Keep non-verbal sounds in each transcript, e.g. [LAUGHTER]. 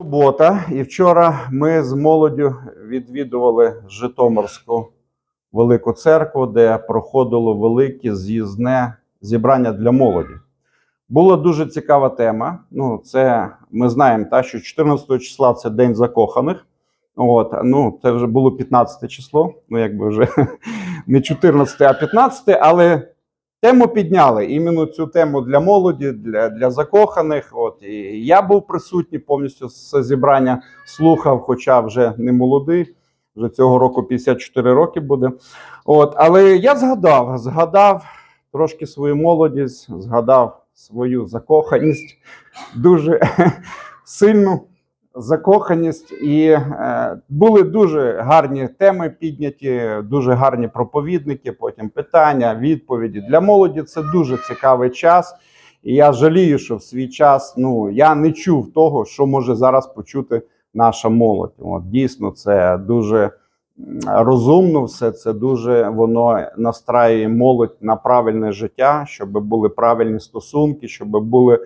Субота, і вчора ми з молоддю відвідували Житомирську велику церкву, де проходило велике з'їзне зібрання для молоді. Була дуже цікава тема. Ну, це ми знаємо, та, що 14 числа це День закоханих. От, ну, це вже було 15 число, ну якби вже [LAUGHS] не 14, а 15, але тему підняли. Іменно цю тему для молоді, для, для закоханих. От, і я був присутній повністю з зібрання, слухав, хоча вже не молодий, вже цього року 54 роки буде. От, але я згадав, згадав трошки свою молодість, згадав свою закоханість, дуже [LAUGHS] сильну закоханість, і е, були дуже гарні теми підняті, дуже гарні проповідники. Потім питання, відповіді для молоді. Це дуже цікавий час. І я жалію, що в свій час ну я не чув того, що може зараз почути наша молодь. От дійсно, це дуже розумно, все це дуже воно настраює молодь на правильне життя, щоб були правильні стосунки, щоб були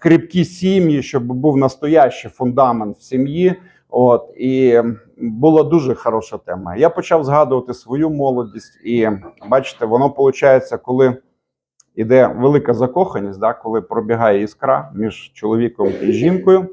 кріпкі сім'ї, щоб був настоящий фундамент в сім'ї. От і була дуже хороша тема. Я почав згадувати свою молодість, і бачите, воно виходить, коли іде велика закоханість, да, коли пробігає іскра між чоловіком і жінкою.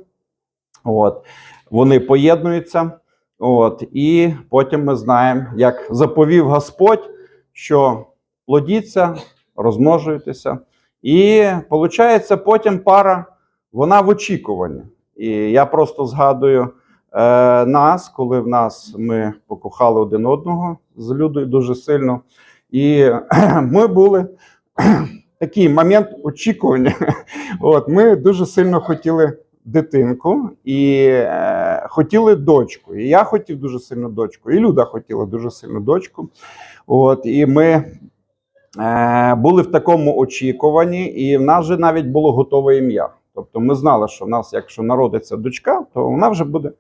От, вони поєднуються. От, і потім ми знаємо, як заповів Господь, що плодіться, розмножуйтеся. І виходить, потім пара, вона в очікуванні. І я просто згадую е, нас, коли в нас ми покохали один одного з Людою дуже сильно. І [CLEARS THROAT] ми були [CLEARS THROAT] такий момент очікування. [LAUGHS] От, ми дуже сильно хотіли дитинку і е, хотіли дочку. І я хотів дуже сильно дочку, і Люда хотіла дуже сильно дочку. От, і ми були в такому очікуванні, і в нас вже навіть було готове ім'я. Тобто ми знали, що в нас, якщо народиться дочка, то вона вже буде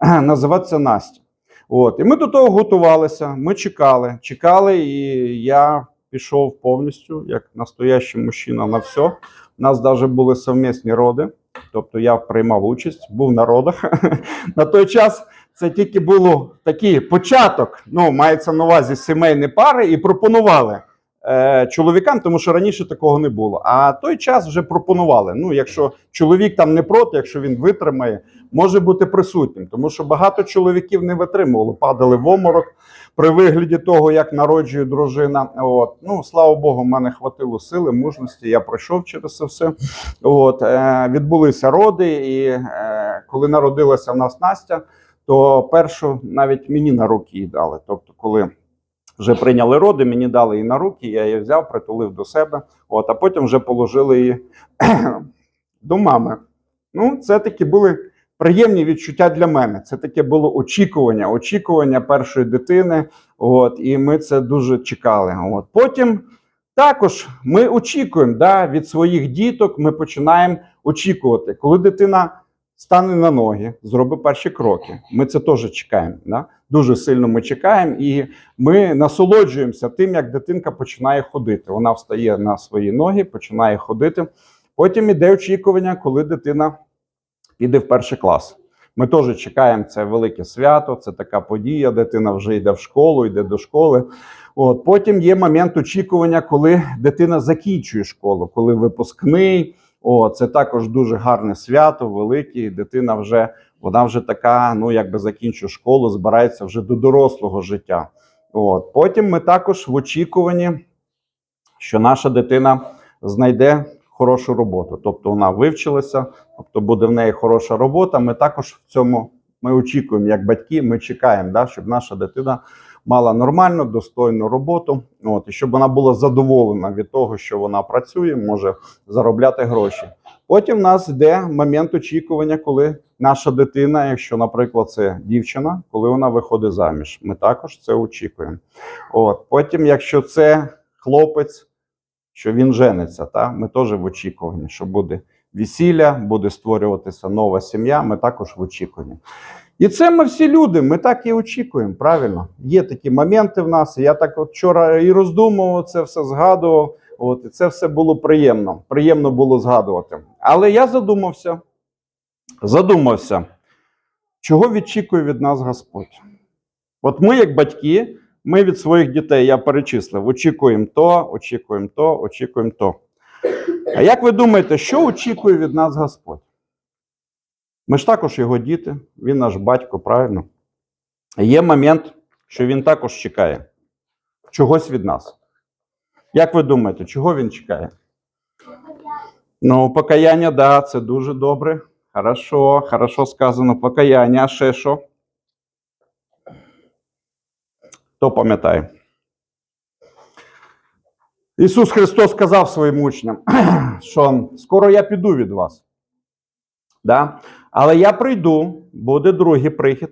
е, називатися Настя. От, і ми до того готувалися, ми чекали, чекали, і я пішов повністю, як настоящий мужчина на все. У нас навіть були совмісні роди, тобто я приймав участь, був на родах. [LAUGHS] На той час це тільки було такий початок, ну, мається на увазі сімейні пари, і пропонували е, чоловікам, тому що раніше такого не було. А той час вже пропонували. Ну, якщо чоловік там не проти, якщо він витримає, може бути присутнім, тому що багато чоловіків не витримували, падали в оморок при вигляді того, як народжує дружина. От. Ну, слава Богу, в мене хватило сили, мужності. Я пройшов через це все. От. Е, відбулися роди, і е, коли народилася в нас Настя, то першу навіть мені на руки її дали. Тобто, коли вже прийняли роди, мені дали її на руки, я її взяв, притулив до себе, от, а потім вже положили її [CLEARS THROAT] до мами. Ну, це такі були приємні відчуття для мене. Це таке було очікування, очікування першої дитини. От, і ми це дуже чекали. От. Потім також ми очікуємо да, від своїх діток, ми починаємо очікувати, коли дитина стане на ноги, зробить перші кроки. Ми це теж чекаємо. Да? Дуже сильно ми чекаємо, і ми насолоджуємося тим, як дитинка починає ходити. Вона встає на свої ноги, починає ходити. Потім іде очікування, коли дитина піде в перший клас. Ми теж чекаємо це велике свято, це така подія. Дитина вже йде в школу, йде до школи. От потім є момент очікування, коли дитина закінчує школу, коли випускний. О, це також дуже гарне свято, велике. Дитина вже вона вже така, ну якби закінчує школу, збирається вже до дорослого життя. От потім ми також в очікуванні, що наша дитина знайде хорошу роботу. Тобто вона вивчилася, тобто буде в неї хороша робота. Ми також в цьому ми очікуємо, як батьки, ми чекаємо, да, щоб наша дитина мала нормальну, достойну роботу, от, і щоб вона була задоволена від того, що вона працює, може заробляти гроші. Потім в нас йде момент очікування, коли наша дитина, якщо, наприклад, це дівчина, коли вона виходить заміж, ми також це очікуємо. От потім, якщо це хлопець, що він жениться, та ми теж в очікуванні, що буде весілля, буде створюватися нова сім'я. Ми також в очікуванні. І це ми всі люди, ми так і очікуємо. Правильно, є такі моменти в нас. Я так от вчора і роздумував, це все згадував. От і це все було приємно. Приємно було згадувати. Але я задумався. задумався, чого відчікує від нас Господь. От ми, як батьки, ми від своїх дітей, я перечислив, очікуємо то, очікуємо то, очікуємо то. А як ви думаєте, що очікує від нас Господь? Ми ж також його діти, він наш батько, правильно? Є момент, що він також чекає чогось від нас. Як ви думаєте, чого він чекає? Ну, покаяння, да, це дуже добре. Хорошо, хорошо сказано. Покаяння, а ще що? Хто пам'ятає? Ісус Христос сказав своїм учням, [CLEARS THROAT] що скоро я піду від вас. Да? Але я прийду, буде другий прихід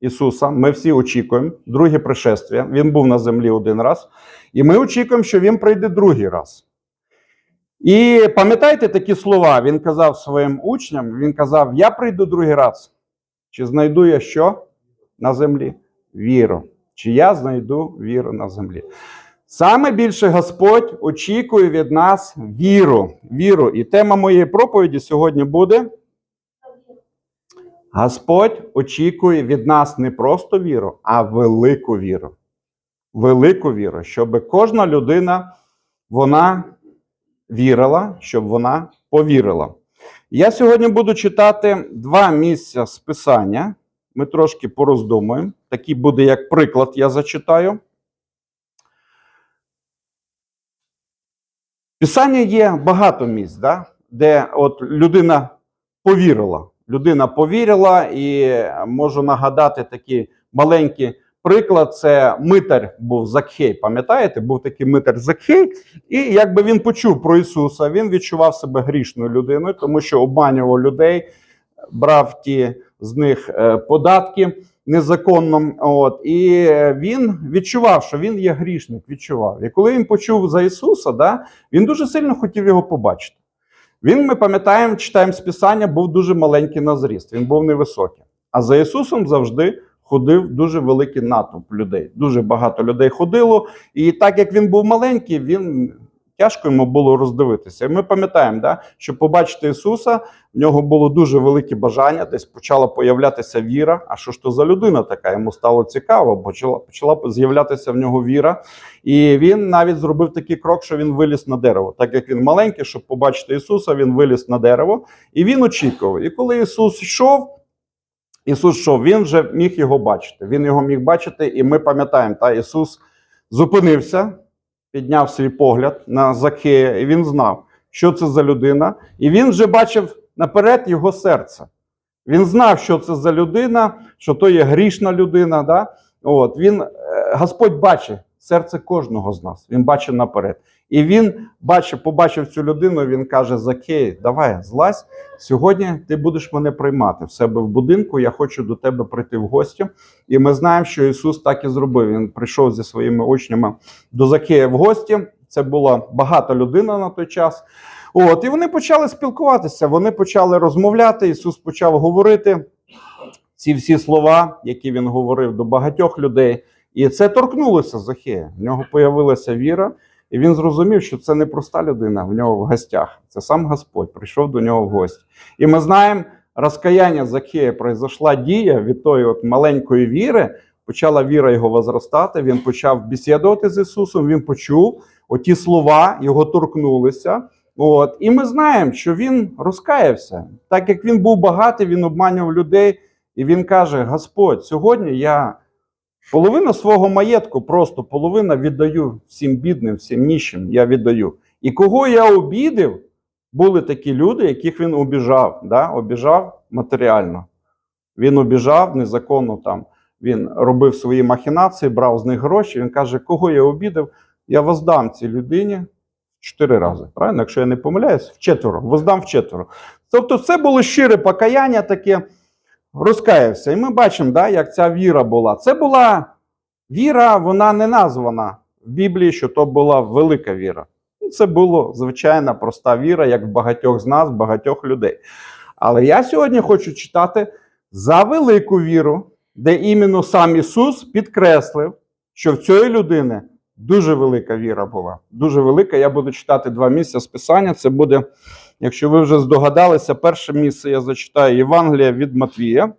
Ісуса. Ми всі очікуємо, друге пришествие. Він був на землі один раз. І ми очікуємо, що Він прийде другий раз. І пам'ятаєте такі слова? Він казав своїм учням: Він казав: Я прийду другий раз. Чи знайду я що на землі? Віру. Чи я знайду віру на землі? Саме більше Господь очікує від нас віру. Віру. І тема моєї проповіді сьогодні буде. Господь очікує від нас не просто віру, а велику віру. Велику віру, щоб кожна людина вона вірила, щоб вона повірила. Я сьогодні буду читати два місця з Писання. Ми трошки пороздумуємо. Такий буде як приклад, я зачитаю. Писання є багато місць, да? де от людина повірила. Людина повірила, і можу нагадати такий маленький приклад: це митар був Закхей. Пам'ятаєте, був такий митар Закхей, і якби він почув про Ісуса, він відчував себе грішною людиною, тому що обманював людей, брав ті з них е, податки незаконно. От, і він відчував, що він є грішник. Відчував. І коли він почув за Ісуса, да, він дуже сильно хотів його побачити. Він, ми пам'ятаємо, читаємо з Писання, був дуже маленький на зріст, він був невисокий. А за Ісусом завжди ходив дуже великий натовп людей. Дуже багато людей ходило. І так як він був маленький, він тяжко йому було роздивитися. І ми пам'ятаємо, да, що побачити Ісуса, в нього було дуже велике бажання, десь почала появлятися віра. А що ж то за людина така? Йому стало цікаво, почала, почала з'являтися в нього віра. І він навіть зробив такий крок, що він виліз на дерево. Так як він маленький, щоб побачити Ісуса, він виліз на дерево і він очікував. І коли Ісус йшов, Ісус йшов, він вже міг його бачити. Він його міг бачити, і ми пам'ятаємо, та Ісус зупинився, підняв свій погляд на Закея, і він знав, що це за людина, і він вже бачив наперед його серце. Він знав, що це за людина, що то є грішна людина. Да? От, він, е, Господь бачить серце кожного з нас. Він бачив наперед. І він бачив, побачив цю людину. Він каже: Закей, давай, злазь. Сьогодні ти будеш мене приймати в себе в будинку. Я хочу до тебе прийти в гості. І ми знаємо, що Ісус так і зробив. Він прийшов зі своїми учнями до Закея в гості. Це була багата людина на той час. От, і вони почали спілкуватися. Вони почали розмовляти. Ісус почав говорити ці всі слова, які він говорив до багатьох людей. І це торкнулося Захея. В нього появилася віра, і він зрозумів, що це не проста людина в нього в гостях. Це сам Господь прийшов до нього в гості. І ми знаємо, розкаяння Захея произошла дія від тої от маленької віри. Почала віра його возростати. Він почав бесідувати з Ісусом. Він почув оті слова, його торкнулися. От, і ми знаємо, що він розкаявся. Так як він був багатий, він обманював людей, і він каже: Господь, сьогодні я половину свого маєтку, просто половина віддаю всім бідним, всім ніщим, я віддаю. І кого я обідив, були такі люди, яких він обіжав, да? обіжав матеріально. Він обіжав незаконно там. Він робив свої махінації, брав з них гроші. Він каже, кого я обідав, я воздам цій людині чотири рази. Правильно, якщо я не помиляюсь, вчетверо, воздам вчетверо. Тобто, це було щире покаяння, таке розкаявся. І ми бачимо, да, як ця віра була. Це була віра, вона не названа в Біблії, що то була велика віра. Ну, Це була звичайна проста віра, як в багатьох з нас, багатьох людей. Але я сьогодні хочу читати за велику віру, де іменно сам Ісус підкреслив, що в цієї людини дуже велика віра була. Дуже велика. Я буду читати два місця з Писання. Це буде Якщо ви вже здогадалися, перше місце я зачитаю Євангелія від Матвія.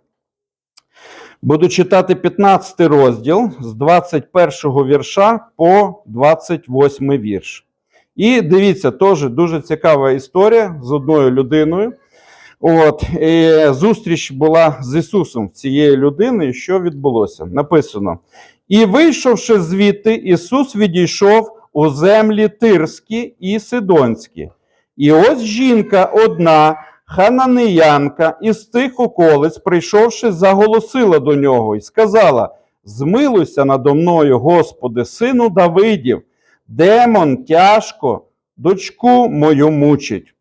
Буду читати 15 розділ з 21 вірша по 28 вірш. І дивіться, теж дуже цікава історія з одною людиною. От, і зустріч була з Ісусом цієї людини. Що відбулося? Написано: І вийшовши звідти, Ісус відійшов у землі Тирські і Сидонські. І ось жінка одна, хананеянка, із тих околиць, прийшовши, заголосила до нього і сказала: Змилуйся надо мною, Господи, сину Давидів, демон тяжко, дочку мою мучить.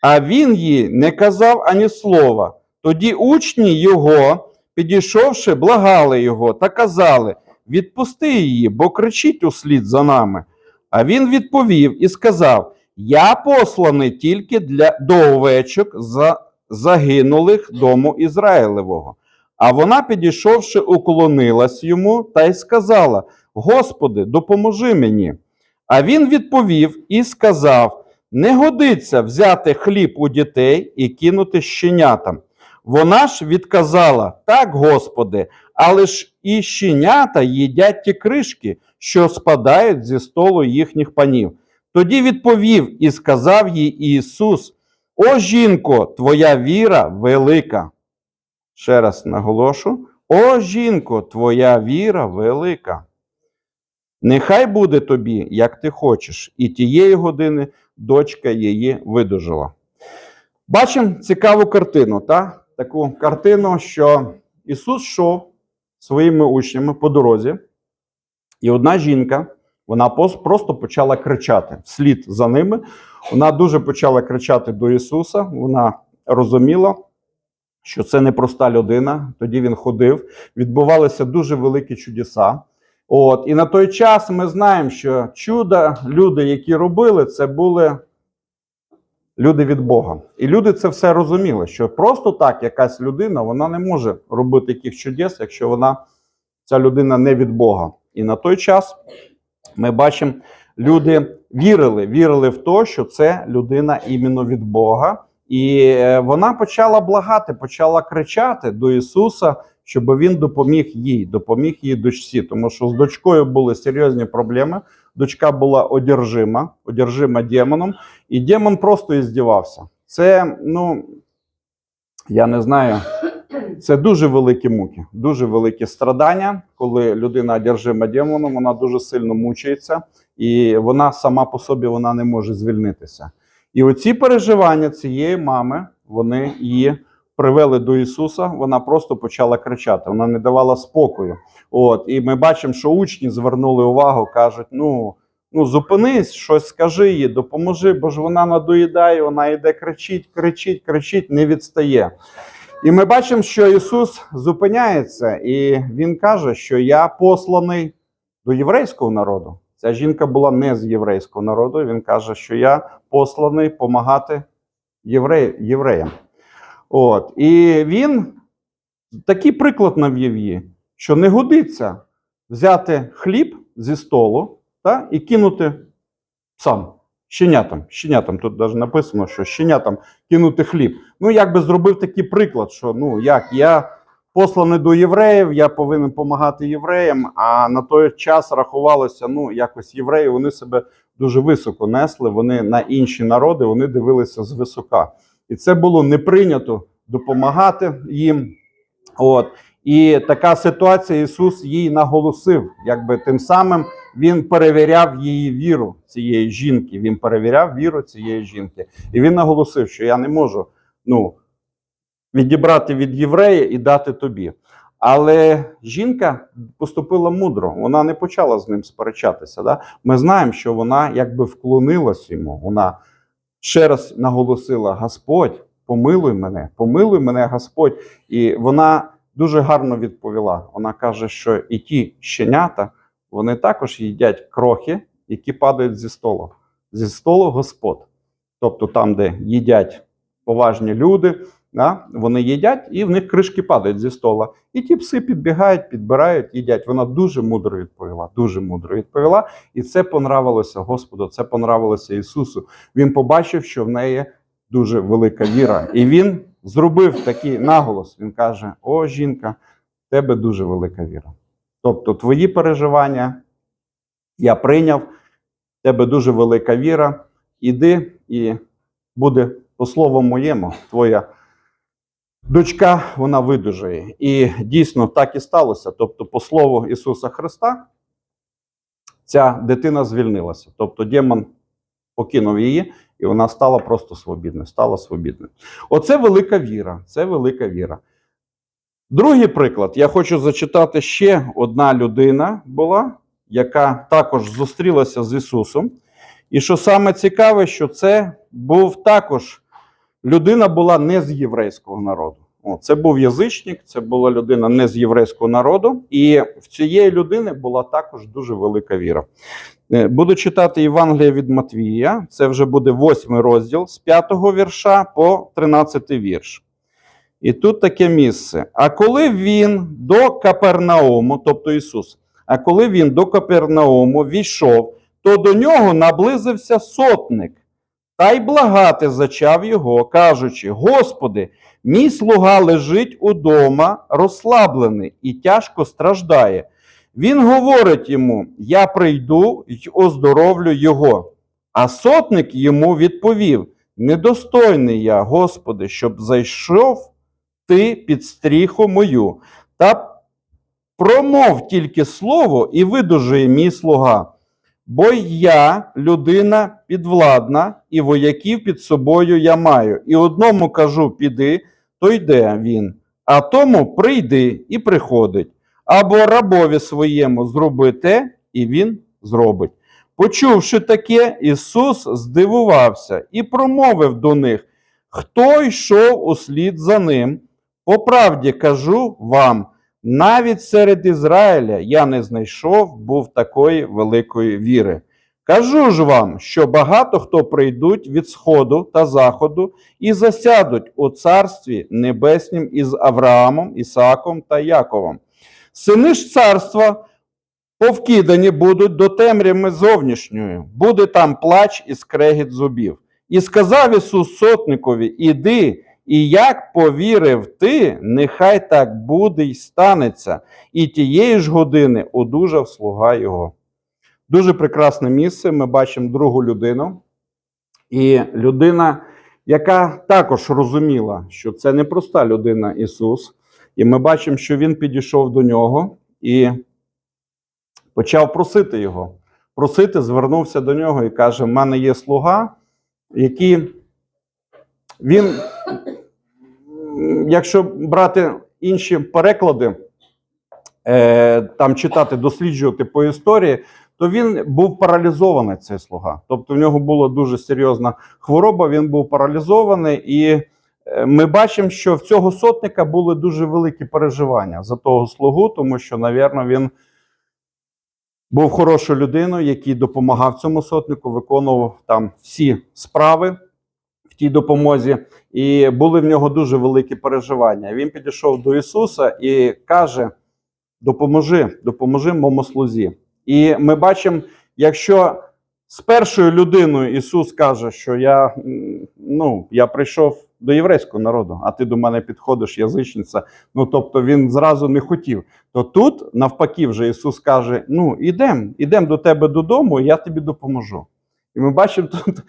А він їй не казав ані слова. Тоді учні його, підійшовши, благали його та казали: Відпусти її, бо кричить услід за нами. А він відповів і сказав: Я посланий тільки для до овечок за загинулих дому Ізраїлевого. А вона, підійшовши, уклонилась йому та й сказала: Господи, допоможи мені. А він відповів і сказав: Не годиться взяти хліб у дітей і кинути щенятам. Вона ж відказала: Так, Господи, але ж і щенята їдять ті кришки, що спадають зі столу їхніх панів. Тоді відповів і сказав їй Ісус: О жінко, твоя віра велика. Ще раз наголошу: О жінко, твоя віра велика. Нехай буде тобі, як ти хочеш, і тієї години дочка її видужила. Бачимо цікаву картину, та? таку картину, що Ісус йшов своїми учнями по дорозі, і одна жінка, вона просто почала кричати вслід за ними. Вона дуже почала кричати до Ісуса. Вона розуміла, що це непроста людина. Тоді він ходив, відбувалися дуже великі чудеса. От, і на той час ми знаємо, що чуда, люди, які робили, це були люди від Бога. І люди це все розуміли, що просто так якась людина вона не може робити яких чудес, якщо вона ця людина не від Бога. І на той час ми бачимо, люди вірили, вірили в те, що це людина іменно від Бога. І е, вона почала благати, почала кричати до Ісуса, щоб він допоміг їй, допоміг їй дочці, тому що з дочкою були серйозні проблеми. Дочка була одержима, одержима демоном, і демон просто іздівався. Це, ну, я не знаю, це дуже великі муки, дуже великі страдання, коли людина одержима демоном, вона дуже сильно мучається, і вона сама по собі вона не може звільнитися. І оці переживання цієї мами, вони її привели до Ісуса. Вона просто почала кричати, вона не давала спокою. От, і ми бачимо, що учні звернули увагу, кажуть: ну, ну зупинись, щось скажи їй, допоможи, бо ж вона надоїдає, вона йде, кричить, кричить, кричить, не відстає. І ми бачимо, що Ісус зупиняється, і Він каже, що я посланий до єврейського народу. Ця жінка була не з єврейського народу. Він каже, що я посланий допомагати євре... євреям. От. І він такий приклад навів їй, що не годиться взяти хліб зі столу та, і кинути сам. Щенятам. Щенятам тут навіть написано, що щенятам кинути хліб. Ну, якби зробив такий приклад, що ну як я посланий до євреїв, я повинен допомагати євреям. А на той час рахувалося, ну якось євреї вони себе дуже високо несли. Вони на інші народи вони дивилися з висока. І це було не прийнято допомагати їм. От. І така ситуація Ісус їй наголосив, якби тим самим він перевіряв її віру цієї жінки. Він перевіряв віру цієї жінки. І він наголосив, що я не можу ну, відібрати від єврея і дати тобі. Але жінка поступила мудро, вона не почала з ним сперечатися. Да? Ми знаємо, що вона якби вклонилась йому. Вона ще раз наголосила: Господь, помилуй мене, помилуй мене, Господь. І вона дуже гарно відповіла. Вона каже, що і ті щенята вони також їдять крохи, які падають зі столу. Зі столу Господ. Тобто там, де їдять поважні люди, да, вони їдять і в них кришки падають зі стола. І ті пси підбігають, підбирають, їдять. Вона дуже мудро відповіла. Дуже мудро відповіла. І це понравилося Господу, це понравилося Ісусу. Він побачив, що в неї дуже велика віра. І він зробив такий наголос. Він каже: О, жінка, в тебе дуже велика віра. Тобто, твої переживання я прийняв, в тебе дуже велика віра. Іди і буде по слову моєму, твоя дочка вона видужає. І дійсно так і сталося. Тобто, по слову Ісуса Христа, ця дитина звільнилася. Тобто, демон покинув її, і вона стала просто свобідною. Стала свобідною. Оце велика віра. Це велика віра. Другий приклад. Я хочу зачитати ще одна людина була, яка також зустрілася з Ісусом. І що саме цікаве, що це був також людина була не з єврейського народу. О, це був язичник, це була людина не з єврейського народу, і в цієї людини була також дуже велика віра. Е, Буду читати Євангелія від Матвія. Це вже буде восьмий розділ з 5 вірша по 13 вірш. І тут таке місце. А коли він до Капернауму, тобто Ісус, а коли він до Капернауму війшов, то до нього наблизився сотник та й благати зачав його, кажучи: Господи, мій слуга лежить удома, розслаблений і тяжко страждає. Він говорить йому: Я прийду й оздоровлю його. А сотник йому відповів: Недостойний я, Господи, щоб зайшов ти під стріху мою, та промов тільки слово, і видужує мій слуга. Бо я людина підвладна, і вояків під собою я маю. І одному кажу: піди, то йде він, а тому прийди і приходить. Або рабові своєму зроби те, і він зробить. Почувши таке, Ісус здивувався і промовив до них: Хто йшов услід за ним? По правді кажу вам, навіть серед Ізраїля я не знайшов був такої великої віри. Кажу ж вам, що багато хто прийдуть від сходу та заходу і засядуть у царстві небеснім із Авраамом, Ісааком та Яковом. Сини ж царства повкидані будуть до темряви зовнішньої, буде там плач і скрегіт зубів. І сказав Ісус сотникові: Іди, і як повірив ти, нехай так буде й станеться. І тієї ж години одужав слуга його. Дуже прекрасне місце. Ми бачимо другу людину. І людина, яка також розуміла, що це не проста людина Ісус. І ми бачимо, що він підійшов до нього і почав просити його. Просити, звернувся до нього і каже: в мене є слуга, який він, якщо брати інші переклади, е, там читати, досліджувати по історії, то він був паралізований, цей слуга. Тобто в нього була дуже серйозна хвороба, він був паралізований, і е, ми бачимо, що в цього сотника були дуже великі переживання за того слугу, тому що, навірно, він був хорошою людиною, який допомагав цьому сотнику, виконував там всі справи в тій допомозі, і були в нього дуже великі переживання. Він підійшов до Ісуса і каже: Допоможи, допоможи моєму слузі. І ми бачимо, якщо з першою людиною Ісус каже, що я, ну, я прийшов до єврейського народу, а ти до мене підходиш, язичниця. Ну тобто він зразу не хотів. То тут, навпаки, вже Ісус каже: Ну, ідем, ідем до тебе додому, я тобі допоможу. І ми бачимо тут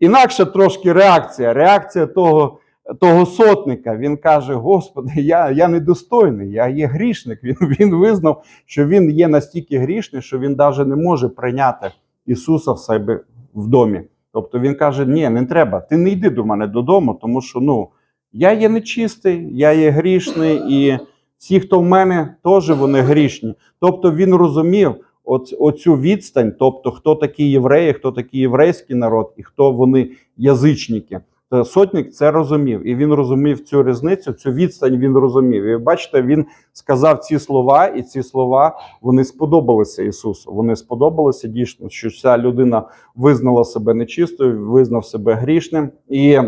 інакша трошки реакція. Реакція того, того сотника. Він каже: Господи, я, я недостойний, я є грішник. Він, він визнав, що він є настільки грішний, що він навіть не може прийняти Ісуса в себе в домі. Тобто він каже: Ні, не треба, ти не йди до мене додому, тому що ну, я є нечистий, я є грішний, і всі, хто в мене, теж вони грішні. Тобто він розумів оц- оцю відстань, тобто хто такі євреї, хто такий єврейський народ і хто вони язичники. Сотник це розумів, і він розумів цю різницю, цю відстань він розумів. І бачите, він сказав ці слова, і ці слова вони сподобалися Ісусу. Вони сподобалися дійсно, що ця людина визнала себе нечистою, визнав себе грішним, і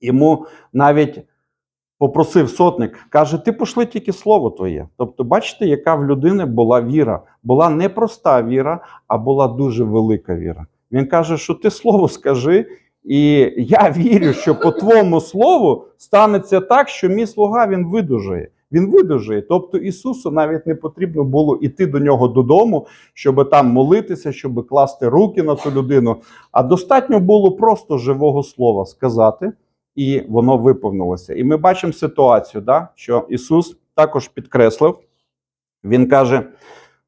йому навіть попросив сотник, каже: Ти пошли тільки слово твоє. Тобто, бачите, яка в людини була віра. Була не проста віра, а була дуже велика віра. Він каже, що ти слово скажи, І я вірю, що по твоєму слову станеться так, що мій слуга він видужає. Він видужає. Тобто Ісусу навіть не потрібно було йти до нього додому, щоб там молитися, щоб класти руки на ту людину. А достатньо було просто живого слова сказати, і воно виповнилося. І ми бачимо ситуацію, да, що Ісус також підкреслив. Він каже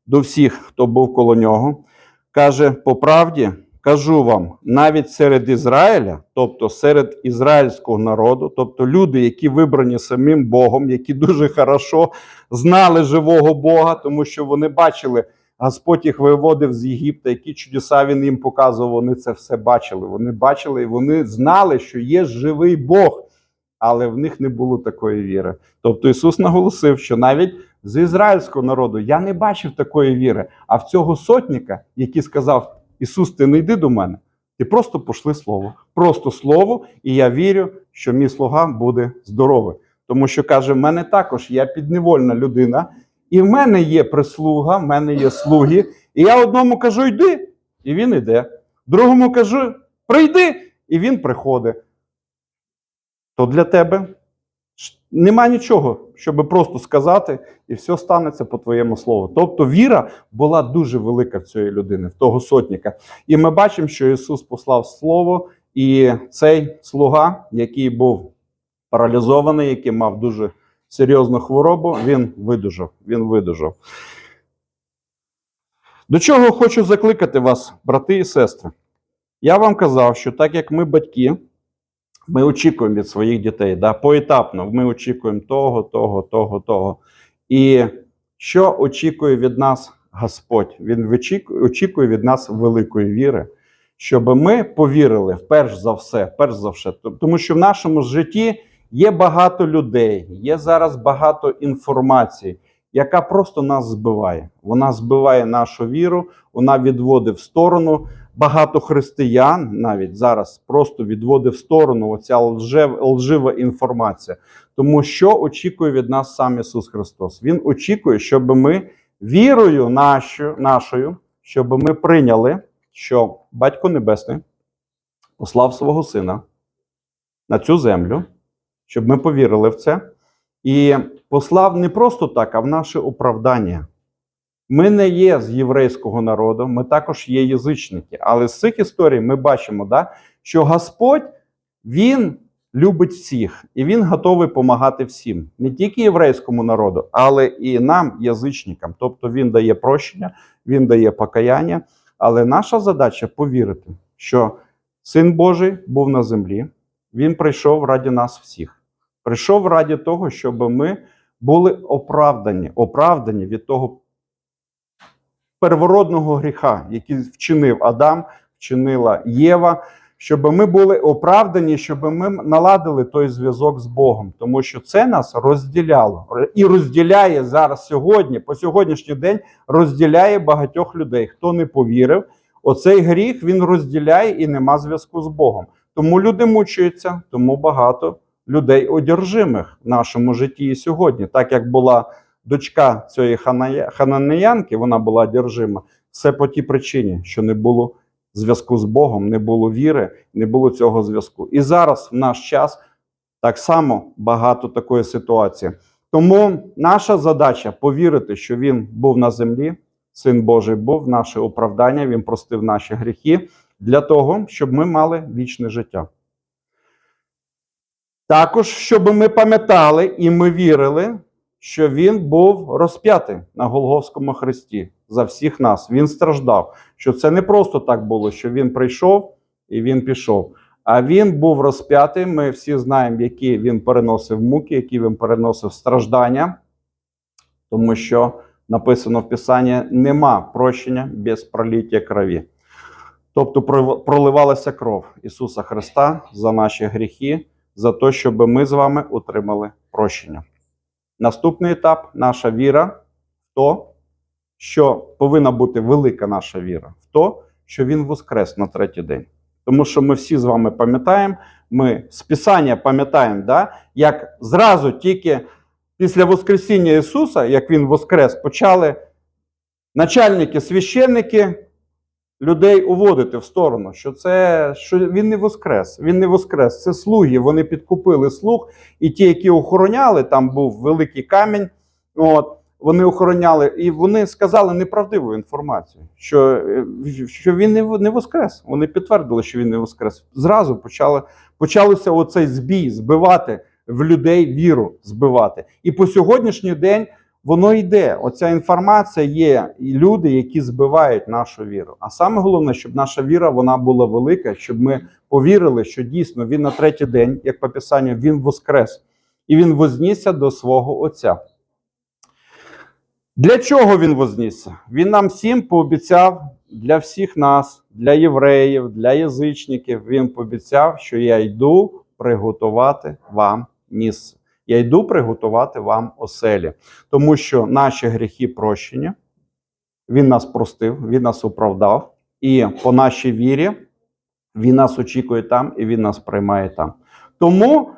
до всіх, хто був коло нього, каже: по правді кажу вам, навіть серед Ізраїля, тобто серед ізраїльського народу, тобто люди, які вибрані самим Богом, які дуже хорошо знали живого Бога, тому що вони бачили, Господь їх виводив з Єгипта, які чудеса він їм показував. Вони це все бачили. Вони бачили і вони знали, що є живий Бог, але в них не було такої віри. Тобто Ісус наголосив, що навіть з ізраїльського народу я не бачив такої віри. А в цього сотника, який сказав: Ісус, ти не йди до мене, ти просто пошли слово. Просто слово, і я вірю, що мій слуга буде здоровий. Тому що каже, в мене також я підневольна людина, і в мене є прислуга, в мене є слуги. І я одному кажу, йди, і він йде. Другому кажу, прийди, і він приходить. То для тебе Нема нічого, щоб просто сказати, і все станеться по твоєму слову. Тобто віра була дуже велика в цієї людини, в того сотника. І ми бачимо, що Ісус послав Слово, і цей слуга, який був паралізований, який мав дуже серйозну хворобу, він видужав. Він видужав. До чого хочу закликати вас, брати і сестри. Я вам казав, що так як ми батьки, ми очікуємо від своїх дітей, да, поетапно. Ми очікуємо того, того, того, того. І що очікує від нас Господь? Він очікує від нас великої віри, щоб ми повірили перш за все, перш за все. Тому що в нашому житті є багато людей, є зараз багато інформації, яка просто нас збиває. Вона збиває нашу віру, вона відводить в сторону багато християн навіть зараз просто відводить в сторону оця лжев, лжива інформація. Тому що очікує від нас сам Ісус Христос? Він очікує, щоб ми вірою нащо, нашою, щоб ми прийняли, що Батько Небесний послав свого Сина на цю землю, щоб ми повірили в це, і послав не просто так, а в наше оправдання. Ми не є з єврейського народу, ми також є язичники. Але з цих історій ми бачимо, да, що Господь Він любить всіх і Він готовий допомагати всім, не тільки єврейському народу, але і нам, язичникам. Тобто Він дає прощення, Він дає покаяння. Але наша задача повірити, що Син Божий був на землі, Він прийшов раді нас всіх. Прийшов раді того, щоб ми були оправдані, оправдані від того первородного гріха, який вчинив Адам, вчинила Єва, щоб ми були оправдані, щоб ми наладили той зв'язок з Богом, тому що це нас розділяло і розділяє зараз сьогодні, по сьогоднішній день розділяє багатьох людей. Хто не повірив, оцей гріх він розділяє і нема зв'язку з Богом. Тому люди мучаються, тому багато людей одержимих в нашому житті і сьогодні, так як була дочка цієї хананеянки, вона була одержима, все по тій причині, що не було зв'язку з Богом, не було віри, не було цього зв'язку. І зараз в наш час так само багато такої ситуації. Тому наша задача повірити, що він був на землі, син Божий був, наше оправдання, він простив наші гріхи для того, щоб ми мали вічне життя. Також, щоб ми пам'ятали і ми вірили, що він був розп'ятий на Голгофському хресті за всіх нас. Він страждав. Що це не просто так було, що він прийшов і він пішов. А він був розп'ятий. Ми всі знаємо, які він переносив муки, які він переносив страждання, тому що написано в Писанні: нема прощення без проліття крові. Тобто проливалася кров Ісуса Христа за наші гріхи, за те, щоб ми з вами отримали прощення. Наступний етап наша віра в то, що повинна бути велика наша віра, в то, що Він воскрес на третій день. Тому що ми всі з вами пам'ятаємо, ми з Писання пам'ятаємо, да, як зразу тільки після Воскресіння Ісуса, як Він воскрес, почали начальники, священники людей уводити в сторону, що це що він не воскрес. Він не воскрес. Це слуги. Вони підкупили слуг, і ті, які охороняли, там був великий камінь. От вони охороняли, і вони сказали неправдиву інформацію, що, що він не, не воскрес. Вони підтвердили, що він не воскрес. Зразу почали, почалося оцей збій збивати в людей віру, збивати. І по сьогоднішній день воно йде. Оця інформація є, люди, які збивають нашу віру. А саме головне, щоб наша віра вона була велика, щоб ми повірили, що дійсно він на третій день, як по Писанню, він воскрес, і він вознісся до свого Отця. Для чого він вознісся? Він нам всім пообіцяв для всіх нас, для євреїв, для язичників. Він пообіцяв, що я йду приготувати вам місце. Я йду приготувати вам оселі, тому що наші гріхи прощені. Він нас простив, він нас оправдав, і по нашій вірі він нас очікує там і він нас приймає там. Тому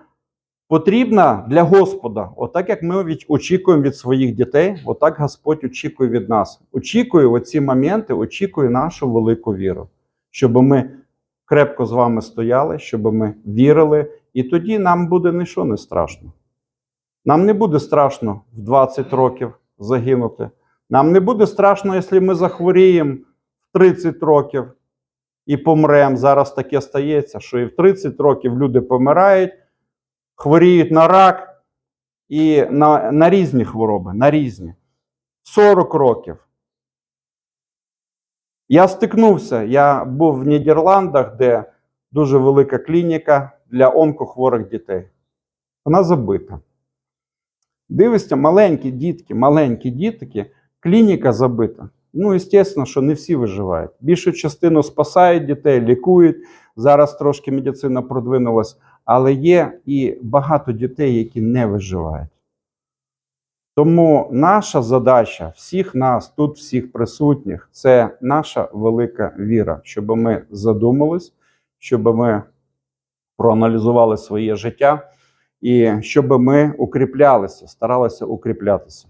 потрібна для Господа, отак як ми очікуємо від своїх дітей, отак Господь очікує від нас. Очікує в ці моменти, очікує нашу велику віру, щоб ми крепко з вами стояли, щоб ми вірили, і тоді нам буде нічого не страшно. Нам не буде страшно в 20 років загинути. Нам не буде страшно, якщо ми захворіємо в 30 років і помремо. Зараз таке стається, що і в 30 років люди помирають, хворіють на рак і на, на різні хвороби, на різні. 40 років. Я стикнувся, я був в Нідерландах, де дуже велика клініка для онкохворих дітей. Вона забита. Дивишся, маленькі дітки, маленькі дітки, клініка забита. Ну, звісно, що не всі виживають. Більшу частину спасають дітей, лікують. Зараз трошки медицина продвинулась, але є і багато дітей, які не виживають. Тому наша задача всіх нас, тут всіх присутніх, це наша велика віра, щоб ми задумались, щоб ми проаналізували своє життя і щоб ми укріплялися, старалися укріплятися.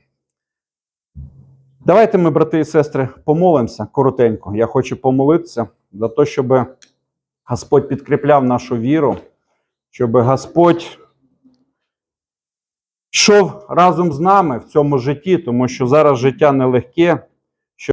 Давайте ми, брати і сестри, помолимося коротенько. Я хочу помолитися за те, щоб Господь підкріпляв нашу віру, щоб Господь йшов разом з нами в цьому житті, тому що зараз життя нелегке,